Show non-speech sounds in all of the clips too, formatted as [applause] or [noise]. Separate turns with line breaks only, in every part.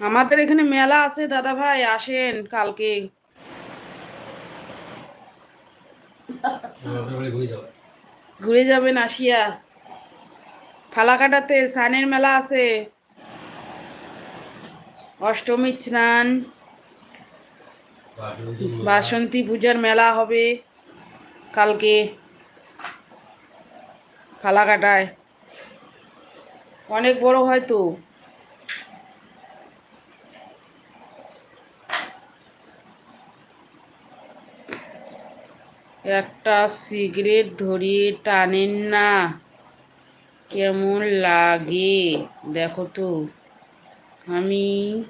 আমাদের এখানে মেলা আছে দাদা ভাই আসেন কালকে।
ঘুরে
যাবেন আসিয়া। ফালাকাটাতে সানের মেলা আছে। অষ্টমী স্নান বাসন্তী পূজার মেলা হবে কালকে ফালাকাটায়। অনেক বড় হয় তো। একটা সিগারেট ধরিয়ে টানেন না। কেমন লাগে? দেখো তো। আমি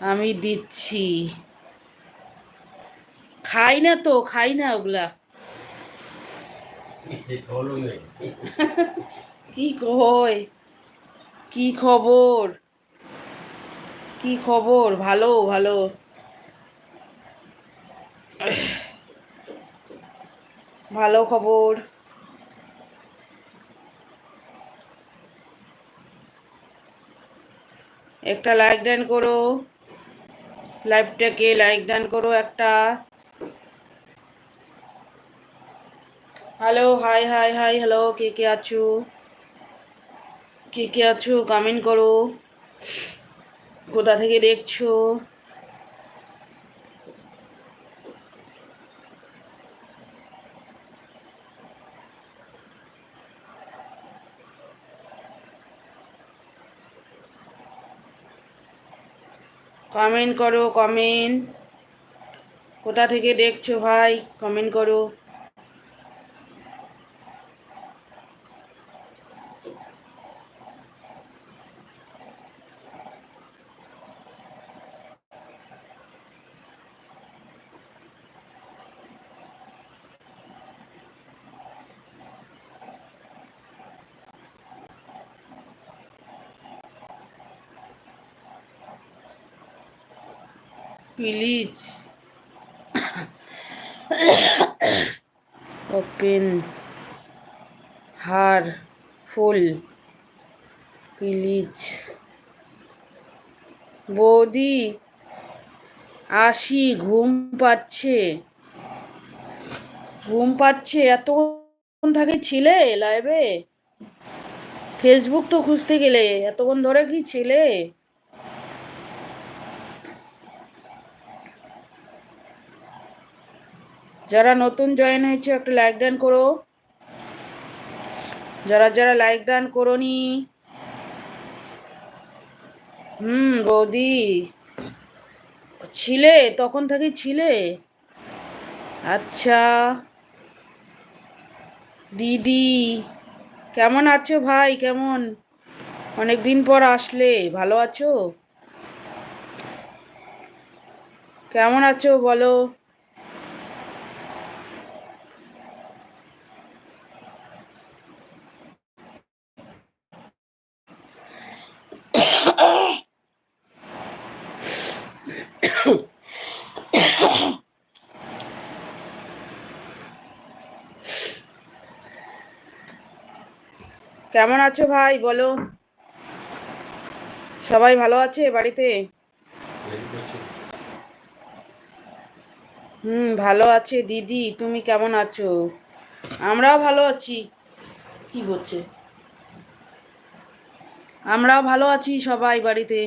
আমি দিচ্ছি। খাই না তো খাই না ওগুলা। [laughs] কি কয় কি খবর? কি খবর? ভালো ভালো। ভালো খবর। একটা লাইক ডান করো। লাইভটাকে লাইক ডান করো একটা। Hello hi hi hi hello কে কে আছো? কে কে আছো? কমেন্ট করো। কোথা থেকে দেখছ? কমেন্ট করো কমেন্ট কোথা থেকে দেখছ ভাই? কমেন্ট করো। Please open her full please বৌদি, আসি, ঘুম পাচ্ছে। ঘুম পাচ্ছে? এতক্ষণ থাকে ছিলে লাইভে ফেসবুক তো খুঁজতে গেলে, এতক্ষণ ধরে কি ছিলে? যারা নতুন জয়েন হয়েছে, একটা লাইক ডান করো। যারা যারা লাইক ডান করো নি হুম, বৌদি। ছিলে, তখন থেকে ছিলে? আচ্ছা। দিদি, কেমন আছো ভাই? কেমন? অনেক দিন পর আসলে, ভালো আছো? কেমন আছো বলো? কেমন আছো ভাই? বলো। সবাই ভালো আছে বাড়িতে? হুম, ভালো আছে দিদি। তুমি কেমন আছো? আমরাও ভালো আছি। কি বলছে? আমরাও ভালো আছি সবাই বাড়িতে।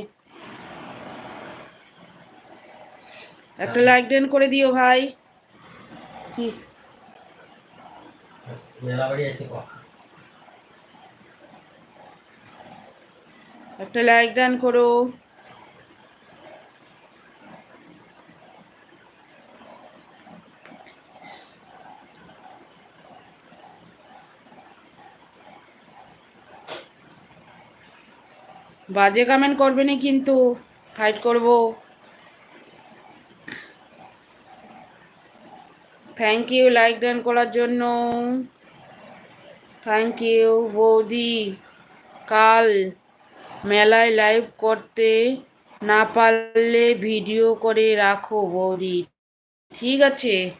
একটা লাইক ডেন করে দিও ভাই। কি?
মেলা বাড়ি আছে
একটা লাইক ডান করো। বাজে কমেন্ট করবে না কিন্তু ফাইট করব। থ্যাংক ইউ লাইক ডান করার জন্য। থ্যাংক ইউ বৌদি, কাল। মেলায় লাইভ করতে না পারলে ভিডিও করে রাখো বৌদি। ঠিক আছে।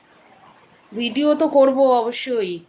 ভিডিও তো করব অবশ্যই।